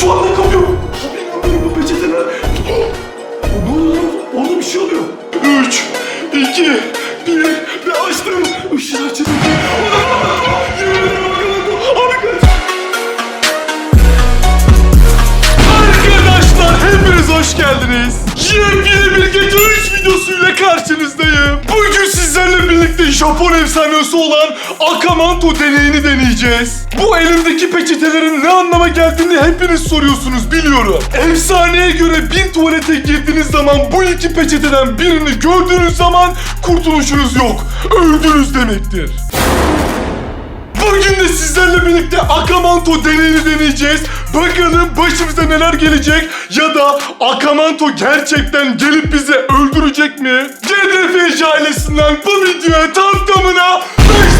Şu anda kapıyor. Abi inanmıyorum bu peçeteler. Ne oluyor? Orada bir şey oluyor. Üç, iki, bir ve açtım. Işığı açıldı. Japon efsanesi olan Akamanto deneyini deneyeceğiz. Bu elimdeki peçetelerin ne anlama geldiğini hepiniz soruyorsunuz biliyorum. Efsaneye göre bir tuvalete girdiğiniz zaman bu iki peçeteden birini gördüğünüz zaman kurtuluşunuz yok. Öldünüz demektir. De sizlerle birlikte Akamanto deneyini deneyeceğiz. Bakalım başımıza neler gelecek ya da Akamanto gerçekten gelip bizi öldürecek mi? GDF ailesinden bu videoya tam tamına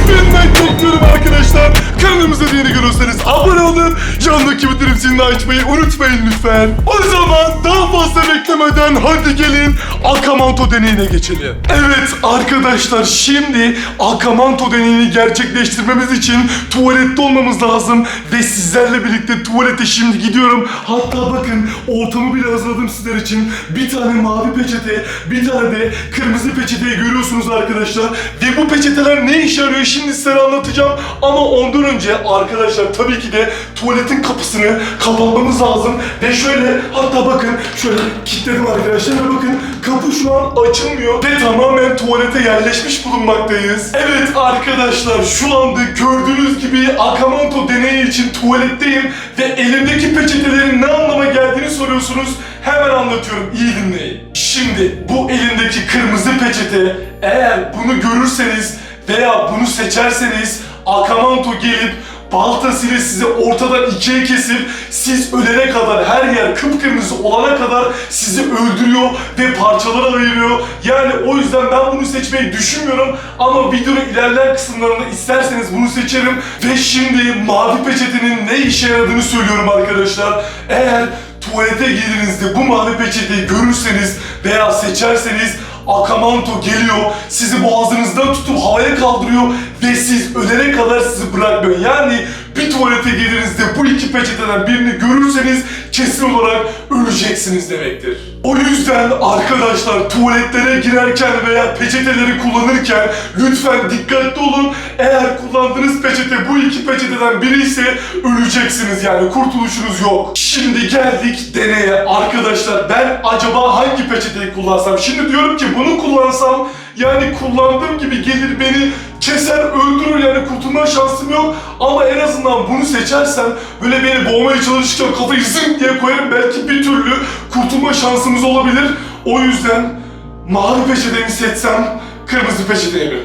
5000 like bekliyorum arkadaşlar. Kanalımıza yeni görüyorsanız abone olun. Yandaki bildirim zilini açmayı unutmayın lütfen. O zaman daha fazla beklemeden hadi gelin Akamanto deneyine geçelim. Evet arkadaşlar şimdi Akamanto deneyini gerçekleştirmemiz için tuvalette olmamız lazım. Ve sizlerle birlikte tuvalete şimdi gidiyorum. Hatta bakın ortamı bile hazırladım sizler için. Bir tane mavi peçete, bir tane de kırmızı peçeteyi görüyorsunuz arkadaşlar. Ve bu peçeteler ne işe yarıyor şimdi size anlatacağım. Ama ondan önce arkadaşlar tabii ki de tuvaletin kapısını kapatmamız lazım. Ve şöyle hatta bakın şöyle kilitledim arkadaşlar ve bakın kapı şu an açılmıyor. Ve tamamen tuvalete yerleşmiş bulunmaktayız. Evet arkadaşlar şu anda gördüğünüz gibi Akamanto deneyi için tuvaletteyim. Ve elimdeki peçetelerin ne anlama geldiğini soruyorsunuz. Hemen anlatıyorum iyi dinleyin. Şimdi bu elimdeki kırmızı peçete eğer bunu görürseniz veya bunu seçerseniz Akamanto gelip baltasıyla sizi ortadan ikiye kesip siz ölene kadar her yer kıpkırmızı olana kadar sizi öldürüyor ve parçalara ayırıyor. Yani o yüzden ben bunu seçmeyi düşünmüyorum ama videonun ilerleyen kısımlarında isterseniz bunu seçerim ve şimdi mavi peçetenin ne işe yaradığını söylüyorum arkadaşlar. Eğer tuvalete girdiğinizde bu mavi peçeteyi görürseniz veya seçerseniz Akamanto geliyor, sizi boğazınızdan tutup havaya kaldırıyor ve siz ölene kadar sizi bırakmıyor. Yani bir tuvalete girdiğinizde bu iki peçeteden birini görürseniz kesin olarak öleceksiniz demektir. O yüzden arkadaşlar tuvaletlere girerken veya peçeteleri kullanırken lütfen dikkatli olun. Eğer kullandığınız peçete bu iki peçeteden biri ise öleceksiniz yani kurtuluşunuz yok. Şimdi geldik deneye arkadaşlar ben acaba hangi peçeteyi kullansam? Şimdi diyorum ki bunu kullansam yani kullandığım gibi gelir beni keser öldürür yani kurtulma şansım yok ama en azından bunu seçersem böyle beni boğmaya çalışırken kafayı zınk diye koyarım belki bir türlü kurtulma şansımız olabilir. O yüzden mavi peçeteyi mi seçsem kırmızı peçeteyi mi?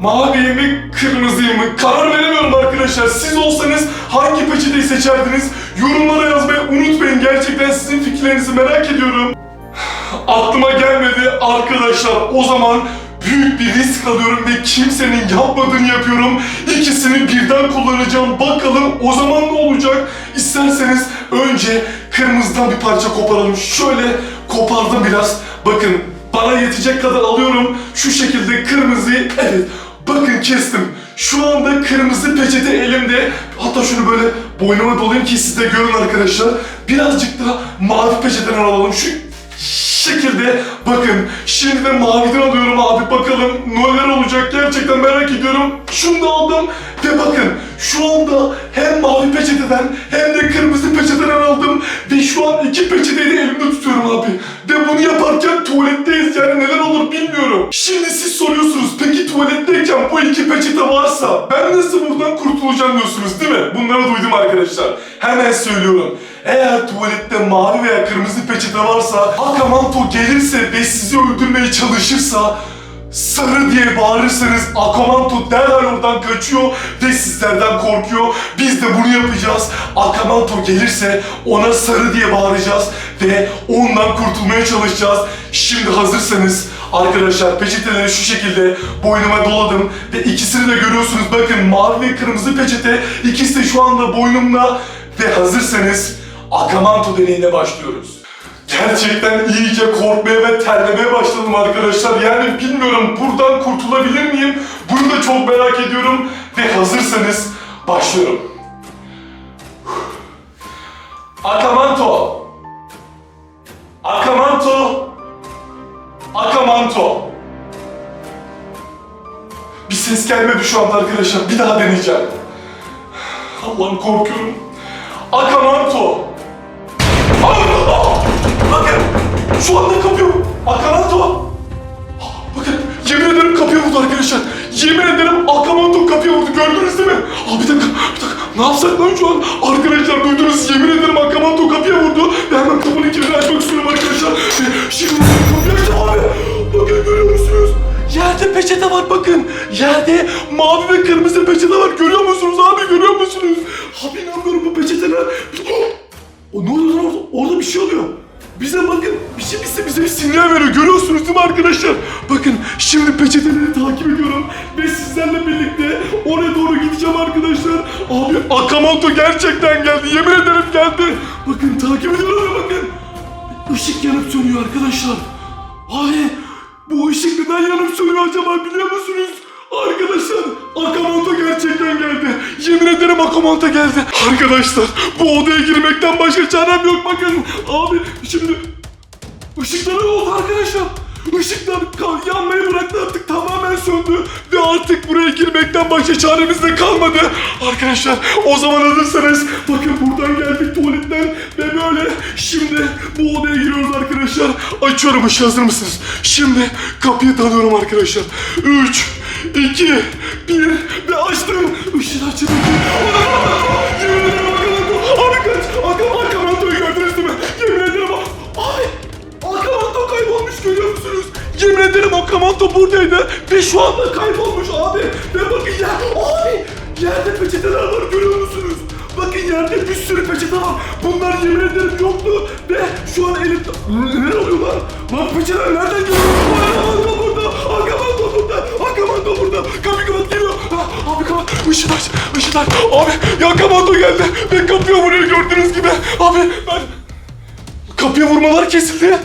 Maviyi mi, kırmızıyı mı? Karar veremiyorum arkadaşlar. Siz olsanız hangi peçeteyi seçerdiniz? Yorumlara yazmayı unutmayın. Gerçekten sizin fikirlerinizi merak ediyorum. Aklıma gelmedi arkadaşlar. O zaman büyük bir risk alıyorum ve kimsenin yapmadığını yapıyorum. İkisini birden kullanacağım. Bakalım o zaman ne olacak? İsterseniz önce kırmızıdan bir parça koparalım. Şöyle kopardım biraz. Bakın bana yetecek kadar alıyorum. Şu şekilde kırmızıyı evet bakın kestim. Şu anda kırmızı peçete elimde. Hatta şunu böyle boynuma dolayayım ki siz de görün arkadaşlar. Birazcık da mavi peçeteden alalım. Şu şekilde bakın şimdi de maviden alıyorum abi bakalım neler olacak gerçekten merak ediyorum. Şunu da aldım ve bakın şu anda hem mavi peçeteden hem de kırmızı peçeteden aldım ve şu an iki peçeteyi de elimde tutuyorum abi. Ve bunu yaparken tuvaletteyiz yani neler olur bilmiyorum. Şimdi siz soruyorsunuz peki tuvaletteyken bu iki peçete varsa ben nasıl buradan kurtulacağım diyorsunuz değil mi? Bunları duydum arkadaşlar. Hemen söylüyorum. Eğer tuvalette mavi veya kırmızı peçete varsa Akamanto gelirse ve sizi öldürmeye çalışırsa sarı diye bağırırsanız Akamanto derhal oradan kaçıyor ve sizlerden korkuyor. Biz de bunu yapacağız. Akamanto gelirse ona sarı diye bağıracağız ve ondan kurtulmaya çalışacağız. Şimdi hazırsanız arkadaşlar peçeteleri şu şekilde boynuma doladım ve ikisini de görüyorsunuz. Bakın mavi ve kırmızı peçete ikisi de şu anda boynumda ve hazırsanız Akamanto deneyine başlıyoruz. Gerçekten iyice korkmaya ve terlemeye başladım arkadaşlar. Yani bilmiyorum buradan kurtulabilir miyim? Bunu da çok merak ediyorum. Ve hazırsanız başlıyorum. Akamanto. Akamanto. Akamanto. Bir ses gelmedi şu anda arkadaşlar. Bir daha deneyeceğim. Allah'ım korkuyorum. Akamanto. Şu anda kapıyor. Akamanto. Bakın yemin ederim kapıya vurdu arkadaşlar. Yemin ederim Akamanto kapıya vurdu. Gördünüz değil mi? Aa, bir dakika, bir dakika. Ne yapsak lan şu an? Arkadaşlar duydunuz. Yemin ederim Akamanto kapıya vurdu. Ben hemen kapının kilidini açmak istiyorum arkadaşlar. Ve Şimdi kapıyı açtım abi. Bakın görüyor musunuz? Yerde peçete var bakın. Yerde mavi ve kırmızı peçete var. Görüyor musunuz abi? Görüyor musunuz? Abi inanmıyorum bu peçeteler. O ne oluyor orada? Orada bir şey oluyor. Bize bakın bir şey bize bize sinyal veriyor. Görüyorsunuz değil mi arkadaşlar? Bakın şimdi peçeteleri takip ediyorum ve sizlerle birlikte oraya doğru gideceğim arkadaşlar. Abi Akamanto gerçekten geldi. Yemin ederim geldi. Bakın takip ediyorum bakın. Işık yanıp sönüyor arkadaşlar. Abi bu ışık neden yanıp sönüyor acaba biliyor musunuz? Arkadaşlar Akamanto gerçekten geldi. Yemin ederim Akamanto geldi. Arkadaşlar bu odaya girmekten başka çarem yok bakın. Abi şimdi ışıklar ne oldu arkadaşlar? Işıklar yanmayı bıraktı artık tamamen söndü ve artık buraya girmekten başka çaremiz de kalmadı. Arkadaşlar o zaman hazırsanız bakın buradan geldik tuvaletten ve böyle şimdi bu odaya giriyoruz arkadaşlar. Açıyorum ışığı hazır mısınız? Şimdi kapıyı dalıyorum arkadaşlar. 3, 2, 1 ve açtım. Işığı açıldı. Yemin ederim. Abi kaç. Akam, Akamanto'yu gördünüz değil mi? Yemin ederim. Ay. Akamanto kaybolmuş görüyor musunuz? Yemin Akamanto buradaydı ve şu anda kaybolmuş abi. Ve bakın ya abi yerde peçeteler var görüyor musunuz? Bakın yerde bir sürü peçete var. Bunlar yemin ederim yoktu ve şu an elimde... Ne oluyor lan? Lan peçeteler nereden geliyor? Burada. Akamanto burada. Akamanto burada. Kapıyı kapat geliyor. Ha, Abi kapat. Işığı aç. Işığı aç. Abi ya Akamanto geldi ve kapıya vuruyor gördüğünüz gibi. Abi ben... Kapıya vurmalar kesildi.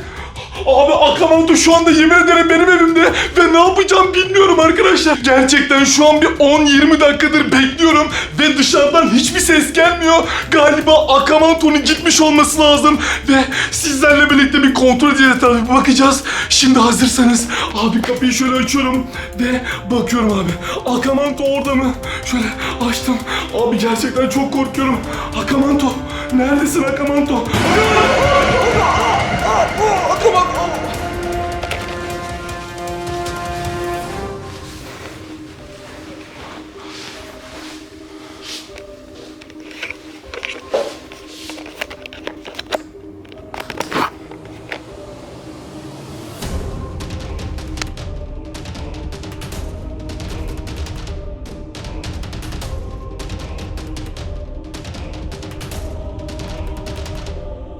Abi Akamanto şu anda yemin ederim benim evimde ve ne yapacağım bilmiyorum arkadaşlar. Gerçekten şu an bir 10-20 dakikadır bekliyorum ve dışarıdan hiçbir ses gelmiyor. Galiba Akamanto'nun gitmiş olması lazım ve sizlerle birlikte bir kontrol edeceğiz tabii bakacağız. Şimdi hazırsanız abi kapıyı şöyle açıyorum ve bakıyorum abi. Akamanto orada mı? Şöyle açtım. Abi gerçekten çok korkuyorum. Akamanto neredesin Akamanto? Akamanto!